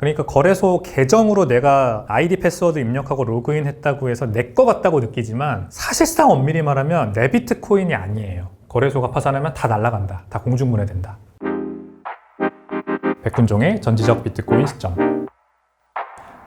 그러니까 거래소 계정으로 내가 아이디 패스워드 입력하고 로그인 했다고 해서 내 거 같다고 느끼지만 사실상 엄밀히 말하면 내 비트코인이 아니에요. 거래소가 파산하면 다 날라간다. 다 공중분해된다. 백분종의 전지적 비트코인 시점.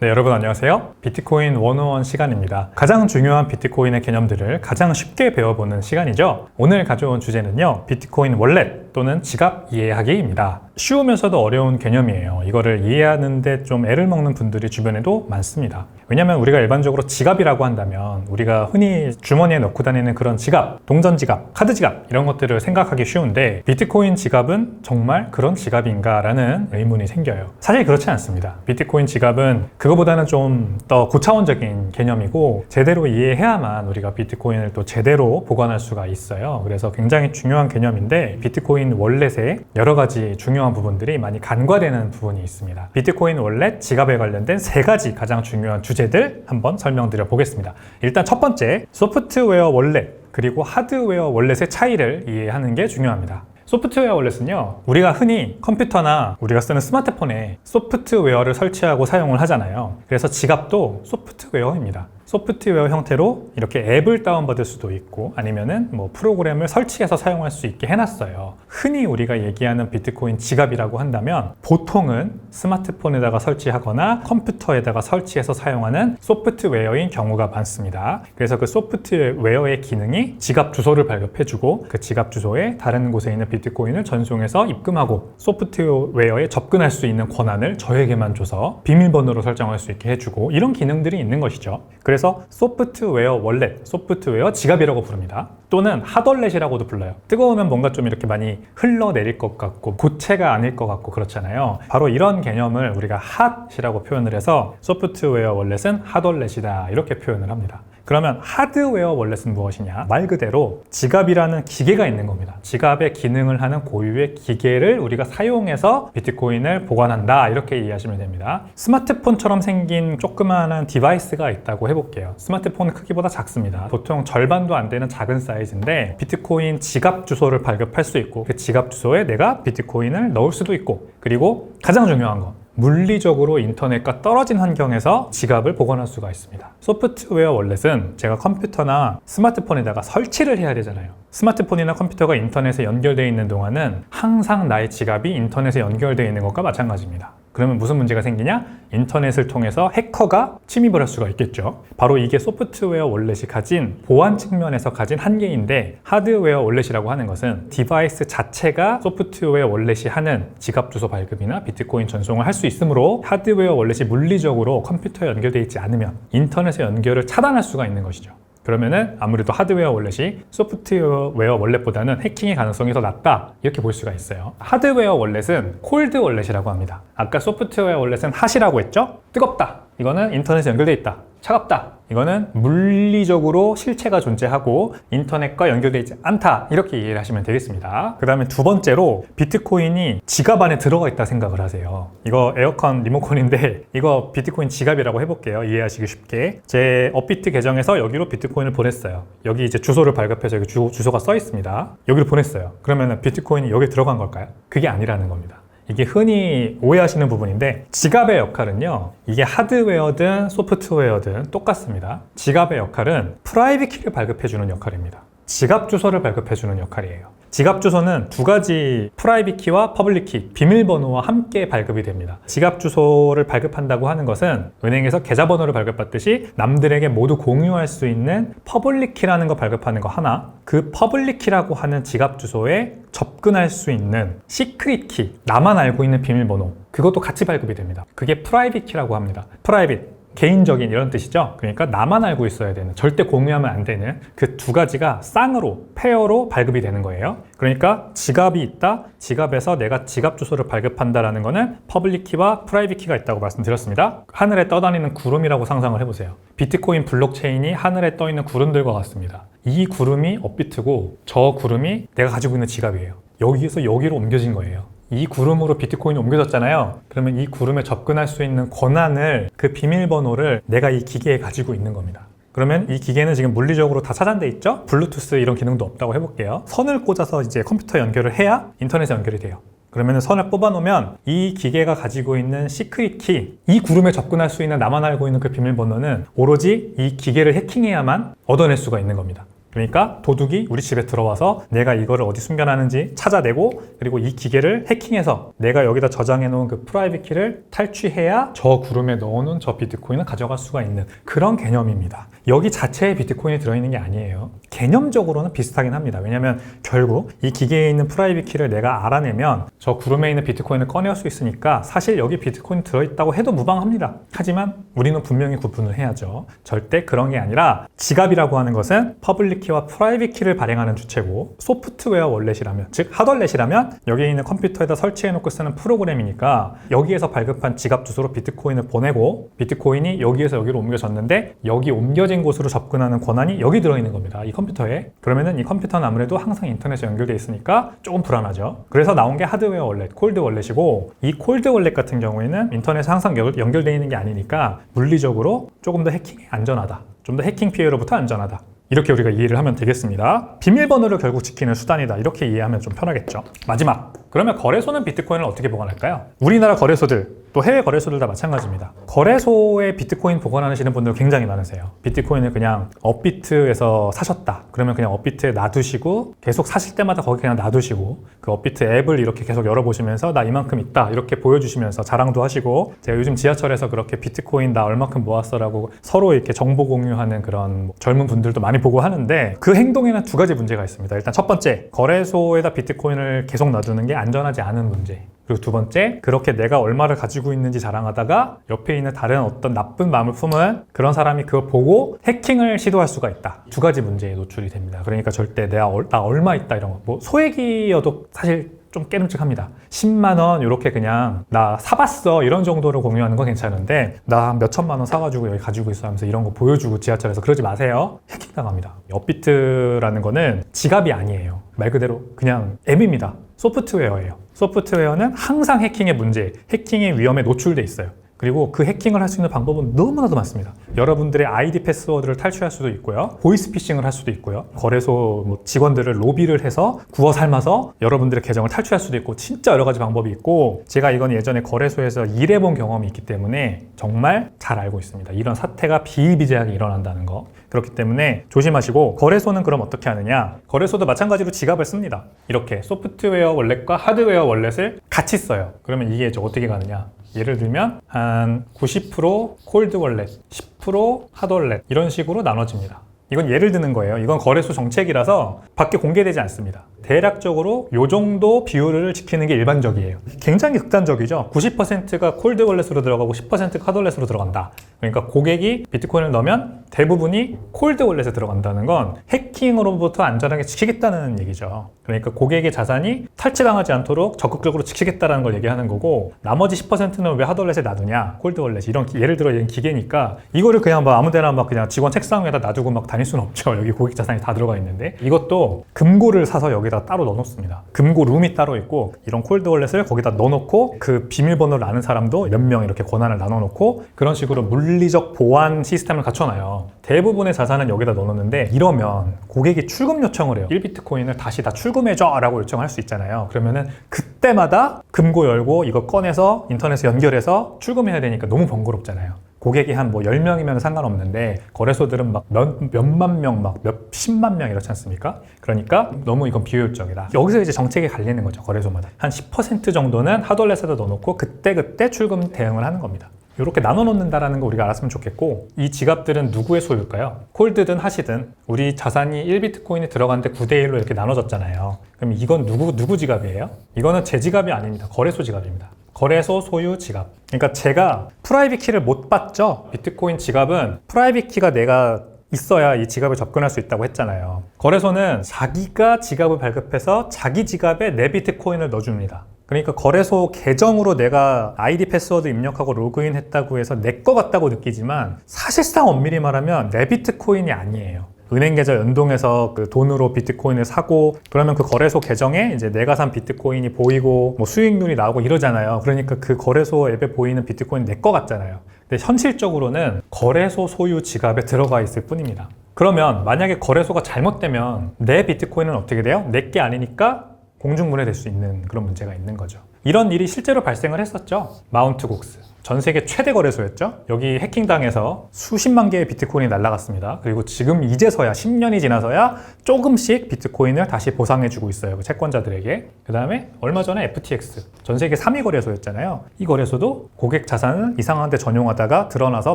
네, 여러분 안녕하세요. 비트코인 101 시간입니다. 가장 중요한 비트코인의 개념들을 가장 쉽게 배워보는 시간이죠. 오늘 가져온 주제는요. 비트코인 월렛 또는 지갑 이해하기입니다. 쉬우면서도 어려운 개념이에요. 이거를 이해하는데 좀 애를 먹는 분들이 주변에도 많습니다. 왜냐하면 우리가 일반적으로 지갑이라고 한다면 우리가 흔히 주머니에 넣고 다니는 그런 지갑, 동전 지갑, 카드 지갑 이런 것들을 생각하기 쉬운데 비트코인 지갑은 정말 그런 지갑인가라는 의문이 생겨요. 사실 그렇지 않습니다. 비트코인 지갑은 그거보다는 좀 더 고차원적인 개념이고 제대로 이해해야만 우리가 비트코인을 또 제대로 보관할 수가 있어요. 그래서 굉장히 중요한 개념인데 비트코인 월렛에 여러 가지 중요한 부분들이 많이 간과되는 부분이 있습니다. 비트코인 월렛 지갑에 관련된 세 가지 가장 중요한 주제들 한번 설명드려 보겠습니다. 일단 첫 번째 소프트웨어 월렛 그리고 하드웨어 월렛의 차이를 이해하는 게 중요합니다. 소프트웨어 월렛은요, 우리가 흔히 컴퓨터나 우리가 쓰는 스마트폰에 소프트웨어를 설치하고 사용을 하잖아요. 그래서 지갑도 소프트웨어입니다. 소프트웨어 형태로 이렇게 앱을 다운받을 수도 있고 아니면은 뭐 프로그램을 설치해서 사용할 수 있게 해놨어요. 흔히 우리가 얘기하는 비트코인 지갑이라고 한다면 보통은 스마트폰에다가 설치하거나 컴퓨터에다가 설치해서 사용하는 소프트웨어인 경우가 많습니다. 그래서 그 소프트웨어의 기능이 지갑 주소를 발급해주고 그 지갑 주소에 다른 곳에 있는 비트코인을 전송해서 입금하고 소프트웨어에 접근할 수 있는 권한을 저에게만 줘서 비밀번호로 설정할 수 있게 해주고 이런 기능들이 있는 것이죠. 그래서 소프트웨어 월렛, 소프트웨어 지갑이라고 부릅니다. 또는 핫월렛이라고도 불러요. 뜨거우면 뭔가 좀 이렇게 많이 흘러내릴 것 같고 고체가 아닐 것 같고 그렇잖아요. 바로 이런 개념을 우리가 핫이라고 표현을 해서 소프트웨어 월렛은 핫월렛이다 이렇게 표현을 합니다. 그러면 하드웨어 월렛은 무엇이냐? 말 그대로 지갑이라는 기계가 있는 겁니다. 지갑의 기능을 하는 고유의 기계를 우리가 사용해서 비트코인을 보관한다. 이렇게 이해하시면 됩니다. 스마트폰처럼 생긴 조그마한 디바이스가 있다고 해볼게요. 스마트폰 크기보다 작습니다. 보통 절반도 안 되는 작은 사이즈인데 비트코인 지갑 주소를 발급할 수 있고 그 지갑 주소에 내가 비트코인을 넣을 수도 있고 그리고 가장 중요한 건 물리적으로 인터넷과 떨어진 환경에서 지갑을 보관할 수가 있습니다. 소프트웨어 월렛은 제가 컴퓨터나 스마트폰에다가 설치를 해야 되잖아요. 스마트폰이나 컴퓨터가 인터넷에 연결되어 있는 동안은 항상 나의 지갑이 인터넷에 연결되어 있는 것과 마찬가지입니다. 그러면 무슨 문제가 생기냐? 인터넷을 통해서 해커가 침입을 할 수가 있겠죠. 바로 이게 소프트웨어 월렛이 가진 보안 측면에서 가진 한계인데 하드웨어 월렛이라고 하는 것은 디바이스 자체가 소프트웨어 월렛이 하는 지갑 주소 발급이나 비트코인 전송을 할 수 있으므로 하드웨어 월렛이 물리적으로 컴퓨터에 연결되어 있지 않으면 인터넷의 연결을 차단할 수가 있는 것이죠. 그러면은 아무래도 하드웨어 월렛이 소프트웨어 월렛보다는 해킹의 가능성이 더 낮다 이렇게 볼 수가 있어요. 하드웨어 월렛은 콜드 월렛이라고 합니다. 아까 소프트웨어 월렛은 핫이라고 했죠? 뜨겁다. 이거는 인터넷에 연결돼 있다. 차갑다. 이거는 물리적으로 실체가 존재하고 인터넷과 연결되어 있지 않다. 이렇게 이해를 하시면 되겠습니다. 그 다음에 두 번째로 비트코인이 지갑 안에 들어가 있다 생각을 하세요. 이거 에어컨 리모컨인데 이거 비트코인 지갑이라고 해볼게요. 이해하시기 쉽게. 제 업비트 계정에서 여기로 비트코인을 보냈어요. 여기 이제 주소를 발급해서 여기 주, 주소가 써 있습니다. 여기로 보냈어요. 그러면 비트코인이 여기 들어간 걸까요? 그게 아니라는 겁니다. 이게 흔히 오해하시는 부분인데 지갑의 역할은요 이게 하드웨어든 소프트웨어든 똑같습니다. 지갑의 역할은 프라이빗 키를 발급해 주는 역할입니다. 지갑 주소를 발급해 주는 역할이에요 지갑 주소는 두 가지 프라이빗 키와 퍼블릭 키, 비밀번호와 함께 발급이 됩니다. 지갑 주소를 발급한다고 하는 것은 은행에서 계좌번호를 발급받듯이 남들에게 모두 공유할 수 있는 퍼블릭 키라는 거 발급하는 거 하나, 그 퍼블릭 키라고 하는 지갑 주소에 접근할 수 있는 시크릿 키, 나만 알고 있는 비밀번호, 그것도 같이 발급이 됩니다. 그게 프라이빗 키라고 합니다. 프라이빗. 개인적인 이런 뜻이죠. 그러니까 나만 알고 있어야 되는, 절대 공유하면 안 되는 그 두 가지가 쌍으로, 페어로 발급이 되는 거예요. 그러니까 지갑이 있다, 지갑에서 내가 지갑 주소를 발급한다라는 거는 퍼블릭 키와 프라이빗 키가 있다고 말씀드렸습니다. 하늘에 떠다니는 구름이라고 상상을 해보세요. 비트코인 블록체인이 하늘에 떠 있는 구름들과 같습니다. 이 구름이 업비트고 저 구름이 내가 가지고 있는 지갑이에요. 여기에서 여기로 옮겨진 거예요. 이 구름으로 비트코인이 옮겨졌잖아요. 그러면 이 구름에 접근할 수 있는 권한을 그 비밀번호를 내가 이 기계에 가지고 있는 겁니다. 그러면 이 기계는 지금 물리적으로 다 차단돼 있죠? 블루투스 이런 기능도 없다고 해볼게요. 선을 꽂아서 이제 컴퓨터 연결을 해야 인터넷에 연결이 돼요. 그러면 선을 뽑아놓으면 이 기계가 가지고 있는 시크릿 키, 이 구름에 접근할 수 있는 나만 알고 있는 그 비밀번호는 오로지 이 기계를 해킹해야만 얻어낼 수가 있는 겁니다. 그러니까 도둑이 우리 집에 들어와서 내가 이거를 어디 숨겨놨는지 찾아내고 그리고 이 기계를 해킹해서 내가 여기다 저장해 놓은 그 프라이빗 키를 탈취해야 저 구름에 넣어놓은 저 비트코인을 가져갈 수가 있는 그런 개념입니다. 여기 자체에 비트코인이 들어있는 게 아니에요. 개념적으로는 비슷하긴 합니다. 왜냐하면 결국 이 기계에 있는 프라이빗 키를 내가 알아내면 저 구름에 있는 비트코인을 꺼낼 수 있으니까 사실 여기 비트코인 들어있다고 해도 무방합니다. 하지만 우리는 분명히 구분을 해야죠. 절대 그런 게 아니라 지갑이라고 하는 것은 퍼블릭 키와 프라이빗 키를 발행하는 주체고 소프트웨어 월렛이라면 즉 하드월렛이라면 여기 있는 컴퓨터에다 설치해 놓고 쓰는 프로그램이니까 여기에서 발급한 지갑 주소로 비트코인을 보내고 비트코인이 여기에서 여기로 옮겨졌는데 여기 옮겨진 곳으로 접근하는 권한이 여기 들어있는 겁니다. 이 컴퓨터에. 그러면은 이 컴퓨터는 아무래도 항상 인터넷에 연결돼 있으니까 조금 불안하죠. 그래서 나온 게 하드웨어 월렛, 콜드 월렛이고 이 콜드 월렛 같은 경우에는 인터넷에 항상 연- 연결돼 있는 게 아니니까 물리적으로 조금 더 해킹이 안전하다. 좀 더 해킹 피해로부터 안전하다. 이렇게 우리가 이해를 하면 되겠습니다. 비밀번호를 결국 지키는 수단이다. 이렇게 이해하면 좀 편하겠죠. 마지막. 그러면 거래소는 비트코인을 어떻게 보관할까요? 우리나라 거래소들, 또 해외 거래소들 다 마찬가지입니다. 거래소에 비트코인 보관하시는 분들 굉장히 많으세요. 비트코인을 그냥 업비트에서 사셨다. 그러면 그냥 업비트에 놔두시고 계속 사실 때마다 거기 그냥 놔두시고 그 업비트 앱을 이렇게 계속 열어보시면서 나 이만큼 있다. 이렇게 보여주시면서 자랑도 하시고 제가 요즘 지하철에서 그렇게 비트코인 나 얼마큼 모았어라고 서로 이렇게 정보 공유하는 그런 젊은 분들도 많이 보고 하는데 그 행동에는 두 가지 문제가 있습니다. 일단 첫 번째, 거래소에다 비트코인을 계속 놔두는 게 안전하지 않은 문제. 그리고 두 번째, 그렇게 내가 얼마를 가지고 있는지 자랑하다가 옆에 있는 다른 어떤 나쁜 마음을 품은 그런 사람이 그거 보고 해킹을 시도할 수가 있다. 두 가지 문제에 노출이 됩니다. 그러니까 절대 내가 얼, 나 얼마 있다 이런 거. 뭐 소액이어도 사실 좀 깨름직합니다. 10만 원 이렇게 그냥 나 사봤어 이런 정도로 공유하는 건 괜찮은데 나 몇 천만 원 사가지고 여기 가지고 있어 하면서 이런 거 보여주고 지하철에서 그러지 마세요. 해킹 당합니다. 업비트라는 거는 지갑이 아니에요. 말 그대로 그냥 앱입니다. 소프트웨어예요. 소프트웨어는 항상 해킹의 문제, 해킹의 위험에 노출돼 있어요. 그리고 그 해킹을 할 수 있는 방법은 너무나도 많습니다. 여러분들의 아이디 패스워드를 탈취할 수도 있고요. 보이스피싱을 할 수도 있고요. 거래소 뭐 직원들을 로비를 해서 구워 삶아서 여러분들의 계정을 탈취할 수도 있고 진짜 여러 가지 방법이 있고 제가 이건 예전에 거래소에서 일해본 경험이 있기 때문에 정말 잘 알고 있습니다. 이런 사태가 비일비재하게 일어난다는 거. 그렇기 때문에 조심하시고 거래소는 그럼 어떻게 하느냐? 거래소도 마찬가지로 지갑을 씁니다. 이렇게 소프트웨어 월렛과 하드웨어 월렛을 같이 써요. 그러면 이게 이제 어떻게 가느냐? 예를 들면 한 90% 콜드 월렛, 10% 하드 월렛 이런 식으로 나눠집니다. 이건 예를 드는 거예요. 이건 거래소 정책이라서 밖에 공개되지 않습니다. 대략적으로 이 정도 비율을 지키는 게 일반적이에요. 굉장히 극단적이죠. 90%가 콜드 월렛으로 들어가고 10%가 하드 월렛으로 들어간다. 그러니까 고객이 비트코인을 넣으면 대부분이 콜드 월렛에 들어간다는 건 해킹으로부터 안전하게 지키겠다는 얘기죠. 그러니까 고객의 자산이 탈취당하지 않도록 적극적으로 지키겠다는 걸 얘기하는 거고 나머지 10%는 왜 하드 월렛에 놔두냐? 콜드 월렛 이런 기- 예를 들어 얘는 기계니까 이거를 그냥 막 아무데나 막 그냥 직원 책상 위에다 놔두고 막 다닐 수는 없죠. 여기 고객 자산이 다 들어가 있는데 이것도 금고를 사서 여기다 따로 넣어놓습니다. 금고 룸이 따로 있고 이런 콜드 월렛을 거기다 넣어놓고 그 비밀번호를 아는 사람도 몇 명 이렇게 권한을 나눠놓고 그런 식으로 물리적 보안 시스템을 갖춰놔요. 대부분의 자산은 여기다 넣어놓는데 이러면 고객이 출금 요청을 해요. 1비트코인을 다시 다 출금해줘 라고 요청할 수 있잖아요. 그러면은 그때마다 금고 열고 이거 꺼내서 인터넷에 연결해서 출금해야 되니까 너무 번거롭잖아요. 고객이 한 뭐 10명이면 상관없는데 거래소들은 막 몇, 몇만 명, 막 몇십만 명 이렇지 않습니까? 그러니까 너무 이건 비효율적이다. 여기서 이제 정책이 갈리는 거죠. 거래소마다. 한 10% 정도는 하드월렛에다 넣어놓고 그때그때 출금 대응을 하는 겁니다. 이렇게 나눠 놓는다라는 거 우리가 알았으면 좋겠고 이 지갑들은 누구의 소유일까요? 콜드든 하시든 우리 자산이 1비트코인이 들어갔는데 9대 1로 이렇게 나눠졌잖아요. 그럼 이건 누구 누구 지갑이에요? 이거는 제 지갑이 아닙니다. 거래소 지갑입니다. 거래소 소유 지갑. 그러니까 제가 프라이빗 키를 못 받죠. 비트코인 지갑은 프라이빗 키가 내가 있어야 이 지갑에 접근할 수 있다고 했잖아요. 거래소는 자기가 지갑을 발급해서 자기 지갑에 내 비트코인을 넣어줍니다. 그러니까 거래소 계정으로 내가 아이디 패스워드 입력하고 로그인 했다고 해서 내 거 같다고 느끼지만 사실상 엄밀히 말하면 내 비트코인이 아니에요. 은행 계좌 연동해서 그 돈으로 비트코인을 사고 그러면 그 거래소 계정에 이제 내가 산 비트코인이 보이고 뭐 수익률이 나오고 이러잖아요. 그러니까 그 거래소 앱에 보이는 비트코인 내 거 같잖아요. 근데 현실적으로는 거래소 소유 지갑에 들어가 있을 뿐입니다. 그러면 만약에 거래소가 잘못되면 내 비트코인은 어떻게 돼요? 내 게 아니니까 공중분해될 수 있는 그런 문제가 있는 거죠. 이런 일이 실제로 발생을 했었죠. 마운트 곡스. 전 세계 최대 거래소였죠. 여기 해킹당해서 수십만 개의 비트코인이 날라갔습니다. 그리고 지금 이제서야 10년이 지나서야 조금씩 비트코인을 다시 보상해주고 있어요. 그 채권자들에게. 그 다음에 얼마 전에 FTX. 전 세계 3위 거래소였잖아요. 이 거래소도 고객 자산을 이상한 데 전용하다가 드러나서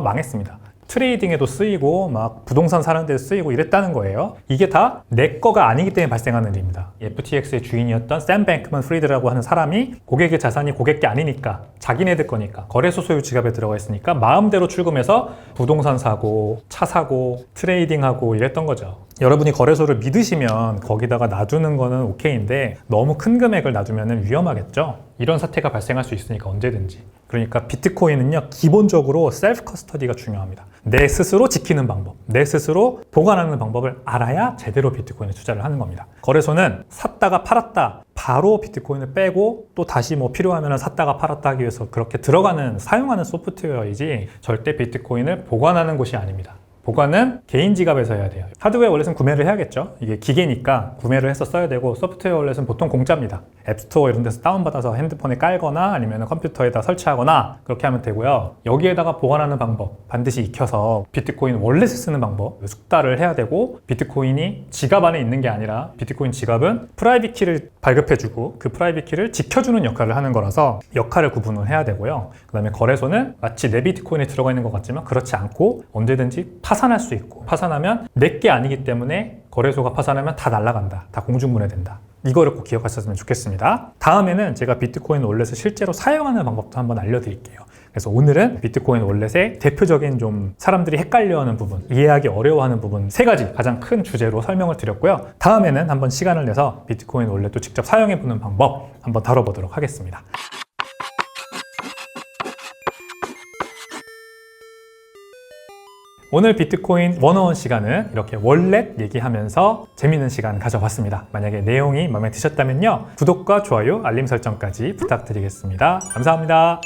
망했습니다. 트레이딩에도 쓰이고 막 부동산 사는 데 쓰이고 이랬다는 거예요. 이게 다 내 거가 아니기 때문에 발생하는 일입니다. FTX의 주인이었던 샘 뱅크먼 프리드라고 하는 사람이 고객의 자산이 고객 게 아니니까 자기네들 거니까 거래소 소유 지갑에 들어가 있으니까 마음대로 출금해서 부동산 사고 차 사고 트레이딩하고 이랬던 거죠. 여러분이 거래소를 믿으시면 거기다가 놔두는 거는 오케이인데 너무 큰 금액을 놔두면 위험하겠죠. 이런 사태가 발생할 수 있으니까 언제든지. 그러니까 비트코인은요 기본적으로 셀프 커스터디가 중요합니다. 내 스스로 지키는 방법, 내 스스로 보관하는 방법을 알아야 제대로 비트코인에 투자를 하는 겁니다. 거래소는 샀다가 팔았다 바로 비트코인을 빼고 또 다시 뭐 필요하면 샀다가 팔았다 하기 위해서 그렇게 들어가는 사용하는 소프트웨어이지 절대 비트코인을 보관하는 곳이 아닙니다. 보관은 개인 지갑에서 해야 돼요. 하드웨어 월렛은 구매를 해야겠죠. 이게 기계니까 구매를 해서 써야 되고 소프트웨어 월렛은 보통 공짜입니다. 앱스토어 이런 데서 다운받아서 핸드폰에 깔거나 아니면 컴퓨터에다 설치하거나 그렇게 하면 되고요. 여기에다가 보관하는 방법 반드시 익혀서 비트코인 월렛을 쓰는 방법 숙달을 해야 되고 비트코인이 지갑 안에 있는 게 아니라 비트코인 지갑은 프라이빗 키를 발급해주고 그 프라이빗 키를 지켜주는 역할을 하는 거라서 역할을 구분을 해야 되고요. 그 다음에 거래소는 마치 내 비트코인이 들어가 있는 것 같지만 그렇지 않고 언제든지 파 산할 수 있고 파산하면 내게 아니기 때문에 거래소가 파산하면 다 날아간다. 다 공중분해된다. 이거를 꼭 기억하셨으면 좋겠습니다. 다음에는 제가 비트코인 월렛을 실제로 사용하는 방법도 한번 알려드릴게요. 그래서 오늘은 비트코인 월렛의 대표적인 좀 사람들이 헷갈려하는 부분, 이해하기 어려워하는 부분 세 가지 가장 큰 주제로 설명을 드렸고요. 다음에는 한번 시간을 내서 비트코인 월렛도 직접 사용해보는 방법 한번 다뤄보도록 하겠습니다. 오늘 비트코인 원어원 시간은 이렇게 월렛 얘기하면서 재밌는 시간 가져봤습니다. 만약에 내용이 마음에 드셨다면요. 구독과 좋아요, 알림 설정까지 부탁드리겠습니다. 감사합니다.